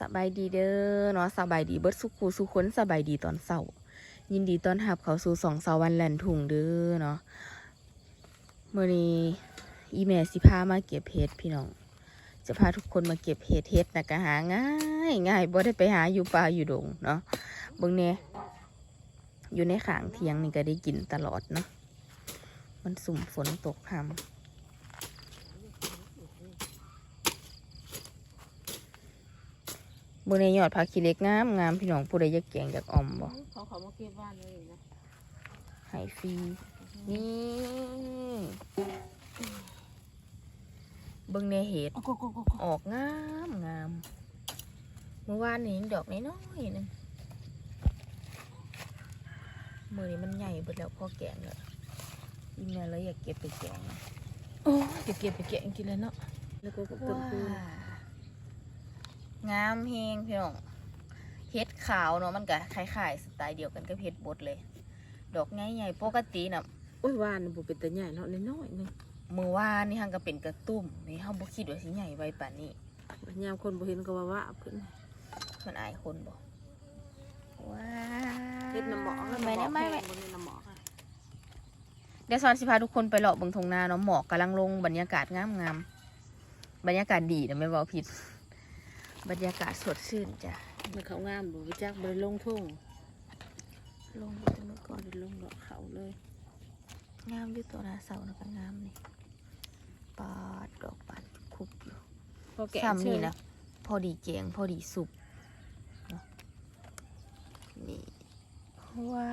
สบายดีเด้อเนาะสบายดีเบิดสุขูสุคนสบายดีตอนเช้ายินดีต้อนรับเขาสู่สองสาวันแหลนถุงเด้อเนาะเมื่อนี้อีแม่สิพามาเก็บเห็ดพี่น้อง จะพาทุกคนมาเก็บเห็ดเห็ดนะก็หาง่ายง่ายบ่ได้ไปหาอยู่ป่าอยู่ดงเนาะเบิ่งเนี่ยอยู่ในขางเทียงนี่ก็ได้กินตลอดเนาะมันสุ่มฝนตกพำ บนในยอดผักขี้เหล็กงามงามพี่น้องผู้ใดอยากแกงอยากออมบ่เขาเขามาเก็บบ้านเลยนะไห้ฟรีนี่เบิ่งในเห็ดโอ้โหโอ้โหออกงามงามเมื่อวานนี่ยังดอกน้อยๆหนึงมือนี้มันใหญ่เบิดแล้วพอแกงแล้วยิ่งแม่เลยอยากเก็บไปแกงโอ้ยจะเก็บไปแกะกินเลยเนาะแล้วก็ต้นว้าคูณ งามเฮงพี่น้องเห็ดขาวเนาะมันก็คล้ายๆสไตล์เดียวกันกับเห็ดบดเลย ดอกใหญ่ๆปกติน่ะโอ้ยวานบุเป็นตาใหญ่เนาะน้อยๆนึงมือว่านนี่ฮังก็เป็นกระตุ้มนี่เฮาบ่คิดว่าสิใหญ่ไวป่านนี้ยามคนบ่เห็นก็ว่าว่าขึ้นมันอายคนบ่ว้าเฮ็ดน้ำหมอกไม่ได้ไม่ไม่บ่มีน้ำหมอกอะเดี๋ยวสอนสิพาทุกคนไปเลาะเบิ่งทงนาเนาะหมอกกำลังลงบรรยากาศงามงามๆบรรยากาศดีนะไม่เว้าผิด บรรยากาศสดชื่นจ้ะมันเขางามบ่ไปจักบ่ได้ลงทุ่ง ลงไปตรงนู้นก่ก่ออนนได้ลงดอกเขาเลย งามอยู่ตัวหนาเสานะก็งามนี่ปาดดอกปาดคุบอยู่พอแกะซ้ำนี่นะพอดีเจียงพอดีสุกเนาะนี่ว้า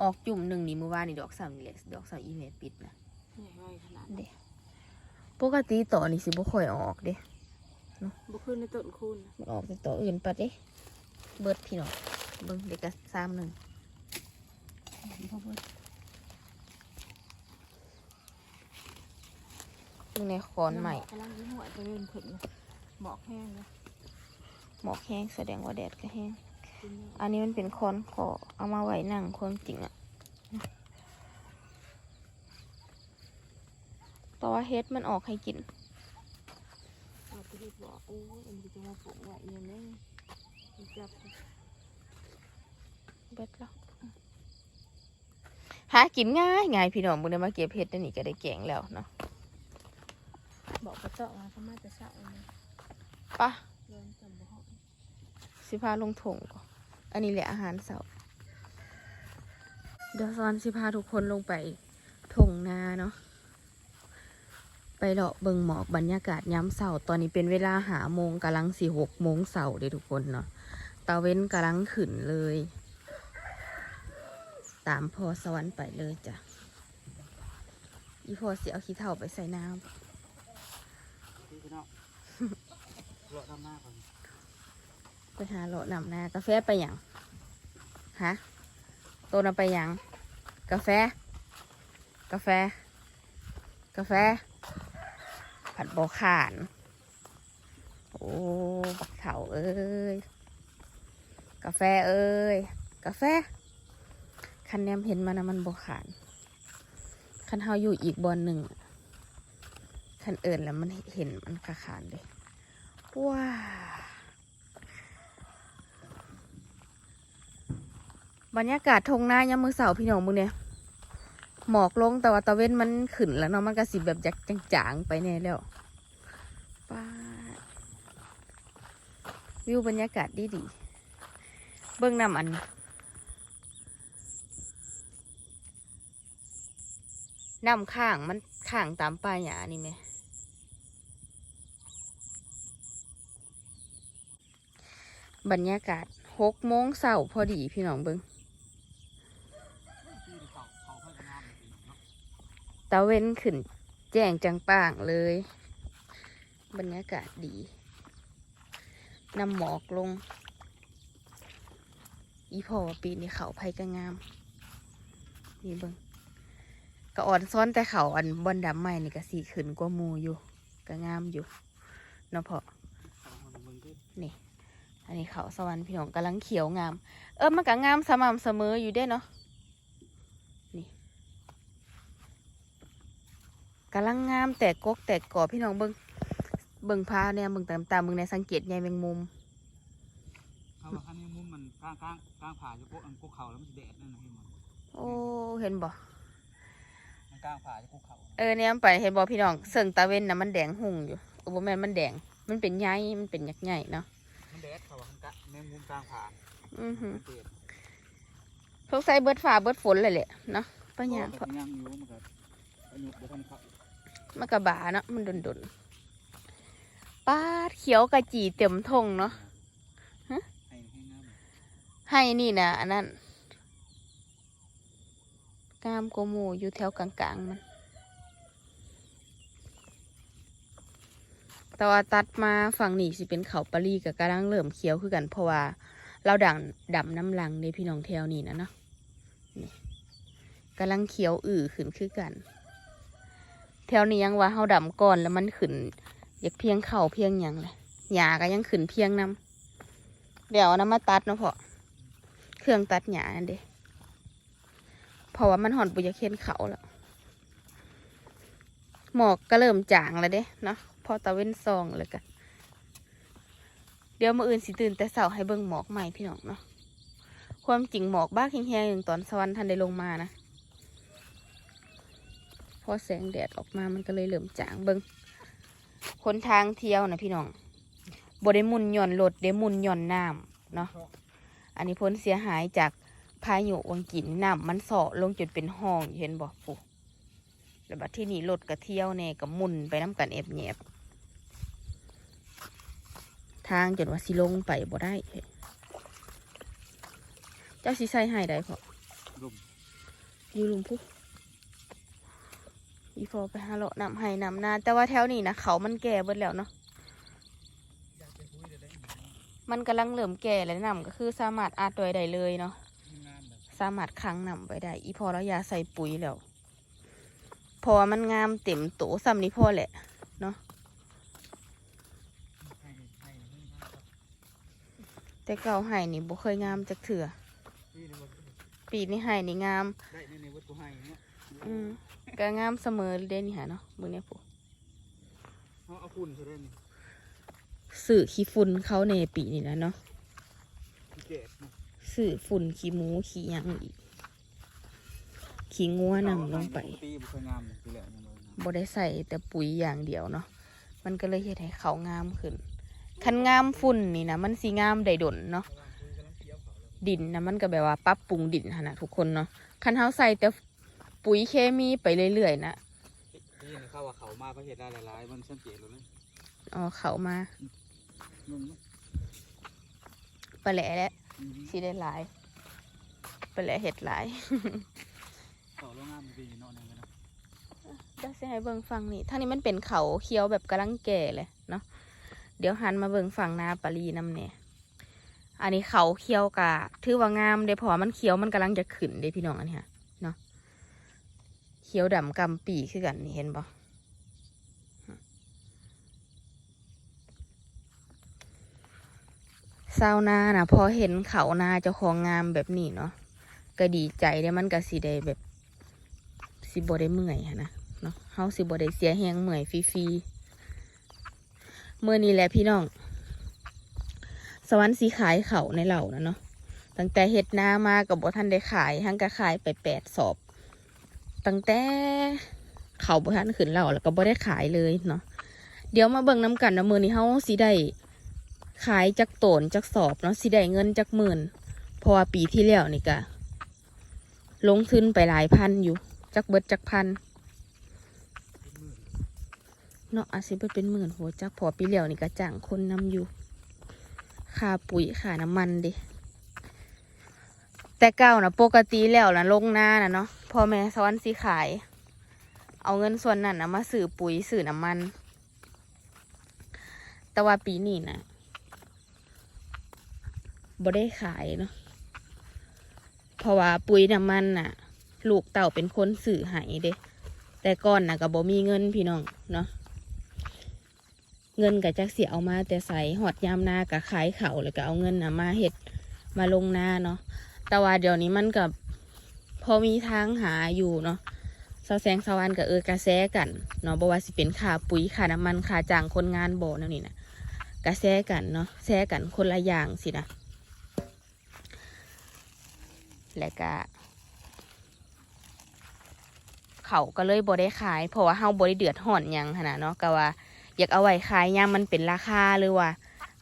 ออกจุ่มหนึ่งนี่เมื่อวานนี่ดอกสามนี่แหละดอกสามอีเมลปิดนะใหญ่ๆขนาดเด้ปกติต่อนี่สิบ่ค่อยออกเด้ บ่ขึ้นในต้นคูณมันออกแต่ต่ออื่นปะเด้เบิดพี่น้องเบิ่งเด็กก็ซ้ำหนึ่งบ่เบิดเบิ่งในคอนใหม่กำลังยิ้มหัวจะเริ่มขึ้นนะหมอกแห้งนะหมอกแห้งแสดงว่าแดดก็แห้งกินเยอะอันนี้มันเป็นคอนขอเอามาไว้นั่งความจริงอะแต่ว่าเฮ็ดมันออกให้กินเอาไปเฮ็ ดบอกโอ้ยอันนี้จะมาปลูกไว้ยังแน่มันจับเบิดแล้วหากินง่ายง่ายพี่น้องบุญได้มาเก็บเห็ดได้นี่ก็ได้แกงแล้วเนาะบอกกระเจาะมาเขามาจะเศร้าเลยปะสิพาลงถงก่อนอันนี้แหละอาหารเสาเดี๋ยวซอนสิพาทุกคนลงไปถงนาเนาะ ไปเลาะเบิงหมอกบรรยากาศย้ำเสาร์ตอนนี้เป็นเวลาหาโมงกำลังสี่หกโมงเสาร์เด้ทุกคนเนาะตาเว้นกำลังขึ้นเลย ตามพอสวรรค์ไปเลยจ้ะอีพอเสิเอาขี้เถ้าไปใส่น้พี่น้องเลาะทำหน้าก่อนำไปหาเลาะนำนากาแฟไปอย่างฮะโตนำไปอย่างกาแฟ กาแฟ กาแฟ ผัดโบขาน โอ้บักเถาเอ้ย กาแฟเอ้ย กาแฟ คันแนมเห็นมันนะมันโบขาน คันเฮาอยู่อีกบอนหนึ่ง คันเอิญแล้วมันเห็นมันขาขานเลยว้าบรรยากาศทงหน้ายามมือเสาร์พี่น้องมึงเนี่ย หมอกลงแต่ว่าตะเว้นมันขึ้นแล้วเนาะมันก็สิแบบจากจางๆไปแน่แล้วป้าวิวบรรยากาศดีดีเบื้องน้ำอัน น้ำข้างมันข้างตามป้ายหยานี่ไหมบรรยากาศหกโมงเสาร์พอดีพี่น้องเบิงพี่เก่าเขาค่อยกันน้ำเลยเนาะ ตะเว้นขึ้น แจ้งจังป่างเลย บรรยากาศดีนำหมอกลง อีพอปีนี้เขาไผ่ก็งาม นี่เบิงก็อ่อนซ้อนแต่เขาอันบอนดำใหม่นี่ก็สีขึ้นกว่ามูอยู่ก็งามอยู่เนาะพอนมึงก็อันนี้เขาสวรรค์พี่น้องกำลังเขียวงาม เออมันก็งามสม่ำเสมออยู่เด้เนาะนี่ กำลังงามแตกกกแตกกอพี่น้องเบิ้งเบิ่งพาเนี่ยเบิ่งตามตามเบิ่งในสังเกตใหญ่แมงมุมเขาว่าคันนี้มุมมันกลางกลางกลางผาจะพวกอันพวกเขาแล้วมันจะแดดนั่นนะเห็นมั้ยโอ้เห็นบ่มันกลางผาจะพวกเขาเออเนี่ยมันไปเห็นบ่พี่น้องเสิงตาเว้นน่ะมันแดงหุ่งอยู่โอ้บ่แม่นมันแดงมันเป็นใยมันเป็นยักษ์ใหญ่เนาะมันแดดเขาว่ามันกะแมงมุมกลางผาอือหือมันเจ็บสงสัยเบิดฟ้าเบิดฝนเลยแหละเนาะปัญญาเพราะยังอยู่ มันก็อายุบ่ทันเขามันกระบาเนาะมันดนๆป้าดเขียวกระจีเต็มทงเนาะฮะให้นี่นะอันนั้นกามโกโมอยู่แถวกลางๆมันแต่ว่าตัดมาฝั่งนี้สิเป็นเขาปารีกับกำลังเริ่มเขียวคือกันเพราะว่า เราดังดำน้ำลังในพี่น้องแถวนี้นะเนาะกำลังเขียวอื่อขึ้นคือกัน แถวนี้ยังว่าเฮาดำก่อนแล้วมันขึ้น อยากเพียงเข่าเพียงยังเลยหญ้าก็ยังขึ้นเพียงน้ำเดี๋ยวเอาน้ำมาตัดเนาะพอเครื่องตัดหญ้านั่นเด้เพราะว่ามันหอนปุยเห็นเขาแล้วหมอกก็เริ่มจางแล้วเด้เนาะพอตะเว้นซองเลยกันเดี๋ยวมื่ออื่นสิตื่นแต่เสาให้เบิ่งหมอกใหม่พี่น้องเนาะความจริงหมอกบ้าแห้งๆอย่างตอนสวรรค์ทันได้ลงมานะ พอแสงแดดออกมามันก็เลยเริ่มจางเบิ่งคนทางเที่ยวนะพี่น้องบได้หมุนหย่อนรถได้หมุนหย่อนน้ำเนาะอันนี้พ้นเสียหายจากพายุวังกินน้ำมันเสาะลงจนเป็นห้องอยู่เห็นบอกปูแล้วบัดที่นี่รถกระเที่ยวเนี่ยกับมุนไปน้ำกันเอบแยบทางจนว่าสิลงไปบ่ได้ เจ้าสิใส่ให้ได้พอรุมอยู่ลุมพุ อีพอไปหาเลาะนำให้นำนาแต่ว่าแถวนี้นะเขามันแก่เบิดแล้วเนาะอยากไปคุยได้ได้มันกำลังเริ่มแก่แล้วนำก็คือสามารถอาดไว้ได้เลยเนาะงานแบบสามารถค้างนำไว้ได้ อีพอแล้วยาใส่ปุ๋ยแล้วเพอมันงามเต็มโตซ้ำนี้พอแหละให้ให้ให้งานครับแต่เก่าไห้นี่บ่เคยงามจักเถื่อนี่นะมันปีนี้ไห้นี่งามได้ในในวัตถุให้เนี่ยอืม ก็งามเสมอเด้นี่ฮะเนาะเบิ่งเนี่ยผู้เขาเอาคุณใช่ไหมนี่สื่อขี้ฝุ่นเขาในปีนี้นะเนาะที่เจ็บนะสื่อฝุ่นขี้หมูขี้หยังอีกขี้งัวนำลงไปปีบุคคลงามปีแหละยังไงนะบ่ได้ใส่แต่ปุ๋ยอย่างเดียวเนาะมันก็เลยเฮ็ดให้เขางามขึ้นคันงามฝุ่นนี่นะมันสีงามได้ดนเนาะดินนะมันก็แบบว่าปรับปรุงดินหั่นนะทุกคนเนาะคันเฮาใส่แต่ ปุ๋ยเคมีไปเรื่อยๆนะที่นี่เข้าว่าเขามาประเทศได้หลายๆมันสังเกตเลยนะเอาเขามานุ่มนะปลาแหละและอืมสิได้หลายปลาแหละเห็ดหลายเขาโรงงานมันเป็นอย่างนอนนึงนะจะสิให้เบิ่งฝั่งนี้ทางนี้มันเป็นเขาเขียวแบบกำลังแก่เลยเนาะเดี๋ยวหันมาเบิ่งฝั่งนาปารีน้ำเนี่ยอันนี้เขาเขียวกะถือว่างามเด้เพอมันเขียวมันกำลังจะขึ้นเด้พี่น้องอันนี้ค่ะ เขียวดำกำปีคือกันเห็นปะเศร้าวนานะพอเห็นเขานาเจ้าของงามแบบนี้เนาะก็ดีใจได้มันก็สิได้แบบสิบ่ได้เมื่อยนะเนาะเฮาสิบ่ได้เสียแหงเมื่อยฟรีๆเมื่อนี้แหละพี่น้อง สวรรค์สีขายเขาในเหล่านะเนาะตั้งแต่เฮ็ดนามากับบ่ทันได้ขายทั้งก็ขายไปแปดสอบ ตั้งแต่เขาบ่ทันขึ้นเหล่าแล้วก็บ่ได้ขายเลยเนาะเดี๋ยวมาเบิ่งน้กันนะมือนี้เฮาสิได้ขายจักโตนจักสอบเนาะสิได้เงินจักหมื่นเพราะว่าปีที่แล้วนี่ก็ลงทุนไปหลายพันอยู่จักเบิดจักพันเนาะอาจสิเบิดเป็นหมื่นโหจักพอปีแล้วนี่ก็จ้างคนนำอยู่ค่าปุ๋ยค่าน้ำมันเดิ แต่เก่านะปกติแล้วนะลงหน้านะเนาะพ่อแม่สวรรค์สีขาย เอาเงินส่วนนั้นนะมาซื้อปุ๋ยซื้อน้ำมัน แต่ว่าปีนี้นะบ่ได้ขายเนาะเพราะว่าปุ๋ยน้ำมันน่ะ ลูกเต่าเป็นคนสื่อหายเด้ แต่ก่อนนะก็บบ่มีเงินพี่น้องเนาะเงินก็จักเสียเอามาแต่ใส่หอดยามนาก็ขายเขาแล้วก็เอาเงินนะมาเห็ดมาลงนาเนาะ แต่ว่าเดี๋ยวนี้มันกับพอมีทางหาอยู่เนาะสาแสงสวรรค์กับเออกระแสกันเนาะบ่ว่าสิเป็นค่าปุ๋ยค่าน้ำมันค่าจ้างคนงานบ่แนนี้นะกระแสกันเนาะแซกันคนละอย่างสินะและก็เขาก็เลยบ่ได้ขาย เพราะว่าเฮาบ่ได้เดือดร้อนยังขนาดเนาะก็ว่า อยากเอาไว้ขายยามมันเป็นราคาหรือว่า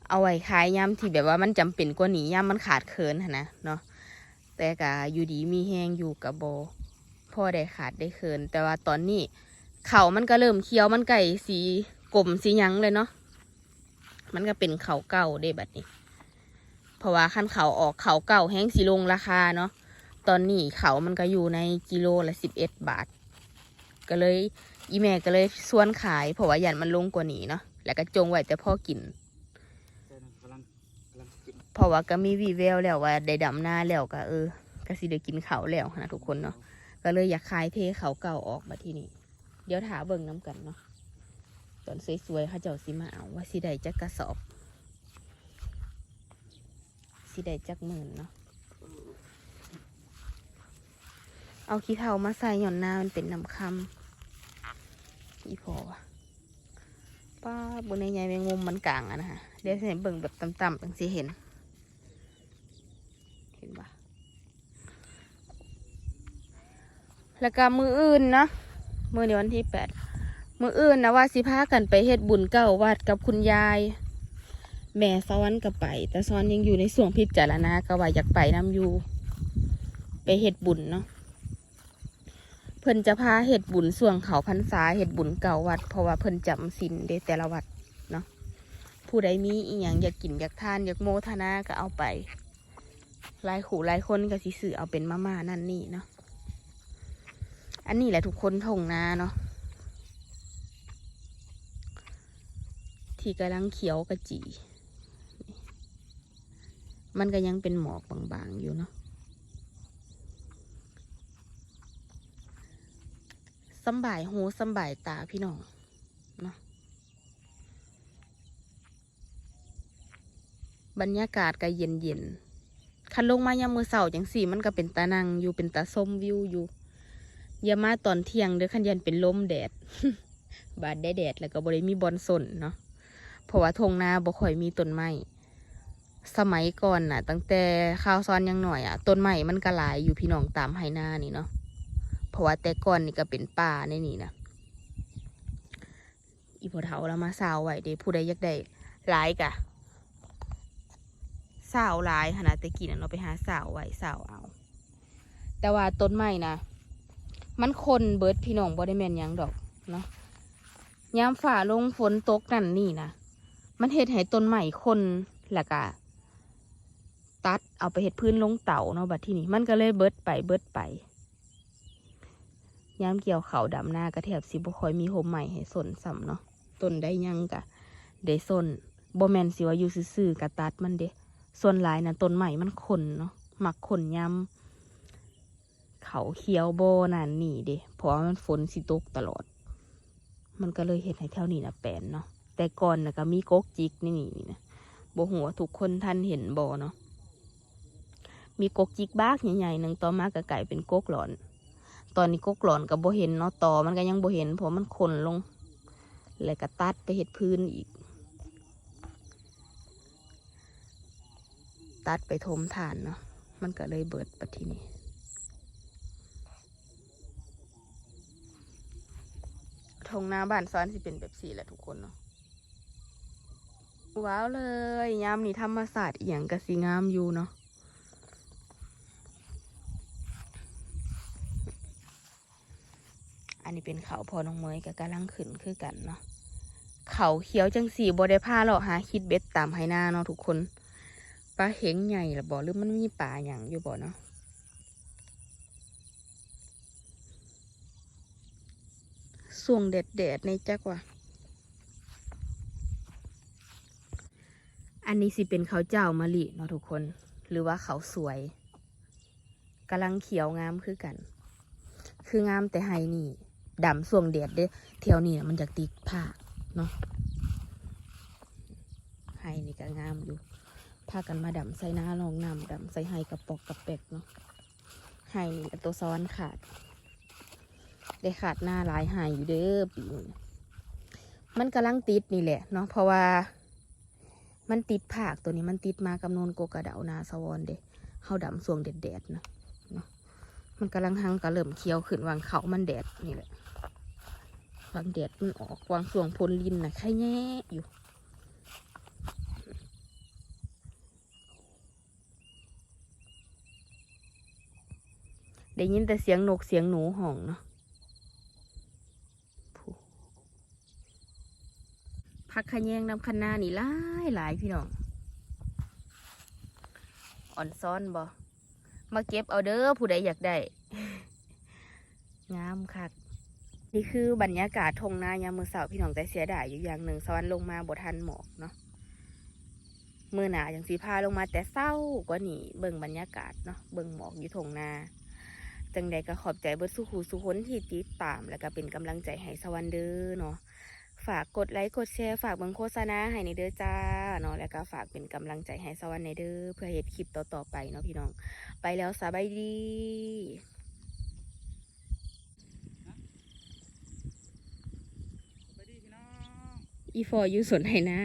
เอาไว้ขายยามที่แบบว่ามันจำเป็นกว่านี้ยามมันขาดเคินนะเนาะ แต่ก็อยู่ดีมีแห้งอยู่กับโบพ่อได้ขาดได้เคินแต่ว่าตอนนี้เขามันก็เริ่มเขียวมันไก่สีกลมสียังเลยเนาะมันก็เป็นเขาเก่าได้บัดนี้ เพราะว่าขั้นเขาออกเขาเก่าแห้งสีลงราคาเนาะตอนนี้เขามันก็อยู่ในกิโลละสิบเอ็ดบาท ก็เลยอีแม่ก็เลยส่วนขายเพราะว่าหยันมันลงกว่านี้เนาะแล้วก็จงไว้แต่พ่อกิน แต่นั่นกำลังกำลังกิน เพราะว่าก็มีวีแววแล้วว่าได้ดำหน้าแล้วก็เออก็สิได้กินเขาวแล้วนะทุกคนเนาะก็เลยอยากขายเทเขาเก่าออกมาที่นี่ เดี๋ยวถาเบิ่งน้ำกันเนาะตอนสวยๆเขาเจ้าสิมาเอาว่าสิได้จักกระสอบสิได้จักหมื่นเนาะเอาขี้เทามาใส่หย่อนหน้ามันเป็นน้ำคำอีพอวะป้าบนในใหญ่แมงมุมมันกลางอะนะฮะเดี๋ยวสิให้เบิ่งแบบต่ำๆตั้งสิเห็น เห็นปะ แล้วก็มืออื่นเนาะมือในวันที่แปดมืออื่นนะว่าสิพากันไปเฮ็ดบุญเก้าวัดกับคุณยาย แม่สวรรค์ก็ไป แต่ซ้อนยังอยู่ในส่วงพิจารณาก็ว่าอยากไปน้ำอยู่ ไปเฮ็ดบุญเนาะเพิ่นจะพาเฮ็ดบุญส่วงเขาพรรษาเฮ็ดบุญเก่าวัด เพราะว่าเพิ่นจำศีลเดแต่ละวัดเนาะผู้ใดมีอีหยังอยากกินอยากทานอยากโมทนาก็เอาไปหลายขู่หลายคนก็สิซื้อเอาเป็นมาม่านั่นนี่เนาะ อันนี้แหละทุกคนทงนาเนาะที่กำลังเขียวกระจี มันก็ยังเป็นหมอกบางๆอยู่เนาะสบายหูสบายตาพี่น้องเนาะบรรยากาศก็เย็นๆคันลงมายามมือเสาจังสี่ มันก็เป็นตานังอยู่เป็นตาส้มวิวอยู่ อย่ามาตอนเที่ยงเด้อคันยันเป็นลมแดด บาดได้แดดแล้วก็บริมีบอลสนเนาะเพราะว่าทงนาบ่ค่อยมีต้นไม้สมัยก่อนน่ะ ตั้งแต่ข้าวซ้อนยังหน่อยอะต้นไม้มันก็หลายอยู่พี่น้องตามไหนานี่เนาะเพราะว่าแต่ก่อนนี่ก็เป็นป่าในนี่นะอีพอเฒ่าเรามาสาวไว้เด้ผู้ใดอยากได้หลายกะสาวหลายขนาดตะกี้น่ะเราไปหาสาวไว้สาวเอา แต่ว่าต้นไม้นะ มันคนเบิดพี่น้องบ่ได้แมนยังดอกเนาะยามฝ่าลงฝนตกนั่นนี่นะมันเฮ็ดให้ต้นไม้คนแล้วก็ตัดเอาไปเฮ็ดพื้นลงเต่าเนาะบัดที่นี่มันก็เลยเบิดไปเบิดไปยามเกี่ยวเขาดำหน้ากระแทบสิบ่ค่อยมีโฮมใหม่ให้สนซ้ำเนาะต้นได้ยังกะได้สนบ่แมนสิว่าอยู่ซื่อๆกะตัดมันเด้ส่วนหลายนะต้นใหม่มันขนเนาะหมักขนยำ เขาเขียวโบนานนี่เด้เพราะว่ามันฝนสิตกตลอด มันก็เลยเห็นให้แถวนี้นะแปลนเนาะแต่ก่อนนะก็มีกกจิกนี่นี่นี่นะโบหัวทุกคนท่านเห็นโบเนาะมีกกจิกบ้ากใหญ่ๆหนึ่งต่อมาก็กลายเป็นกกหลอน ตอนนี้กกหลอนกับโบเห็นเนาะต่อมันก็ยังโบเห็นเพราะมันขนลง แล้วก็ตัดไปเห็ดพื้นอีก ตัดไปทมฐานเนาะมันก็เลยเบิดปัทีนี้ ทงหน้าบ้านซ้อนสิเป็นแบบสีแหละทุกคนเนาะว้าวเลยยามนี้ธรรมศาสตร์เอหย่างกะสีงามอยู่เนาะอันนี้เป็นเขาพอน้องเมยกับกำลังขึ้นคือกันเนาะเขาเขียวจังสีบได้ผ้าเราหาคิดเบ็ดตามไฮนาเนาะทุกคนปลาเห็งใหญ่ละบ่หรือมันมีปลาอย่างอยู่บ่เนาะ ส่วงเด็ดเด็ดๆในจักว่าอันนี้สิเป็นเขาเจ้ามะลิเนาะทุกคน หรือว่าเขาสวยกำลังเขียวงามคือกัน คืองามแต่ไฮนี่ดำส่วงเด็ดเด้เทียวนี่มันจะติดผ้าเนาะไฮนี่ก็งามอยู่พากันมาดำใส่หน้าลองนำดำใส่ไฮกระปอกกระเป็กเนาะไฮนี่ตัวซ้อนขาด ได้ขาดหน้าหลายหายอยู่เด้อปีนี้มันกำลังติดนี่แหละเนาะเพราะว่า มันติดผากตัวนี้มันติดมากับนนโกกระเดานาสวอนเด้เฮาดำสวงแดดๆนะเนาะมันกำลังหังกระเริ่มเคี้ยวขึ้นวางเขามันแดดนี่แหละวางแดดมันออกวางสวงพลลินนะแค่แง่อยู่ได้ยินแต่เสียงนกเสียงหนูห้องเนาะ พักขะแยงนำคันนานี่หลายหลายพี่น้องอ่อนซ้อนบ่มาเก็บเอาเด้อผู้ใดอยากได้ งามคักนี่คือบรรยากาศทงนายามมือเสาร์พี่น้องแต่เสียดายอยู่อย่างหนึ่งสวรรค์ลงมาบ่ทันหมอกเนาะมือหนาอย่างสีพาลงมาแต่เศร้ากว่านี่เบิ่งบรรยากาศเนาะเบิ่งหมอกอยู่ทงนาจังใดก็ขอบใจเบิดสุขูสุคนที่ติดตาม แล้วก็เป็นกำลังใจให้สวรรค์เด้อเนาะ ฝากกดไลค์กดแชร์ฝากเบิ่งโฆษณาให้ในเด้อจ้าเนาะแล้วก็ฝากเป็นกำลังใจให้สวรรค์ในเด้อเพื่อเฮ็ดคลิปต่อๆไปเนาะพี่น้อง ไปแล้วสบายดีไปดีพี่น้องอีฟออยู่สวนไหนา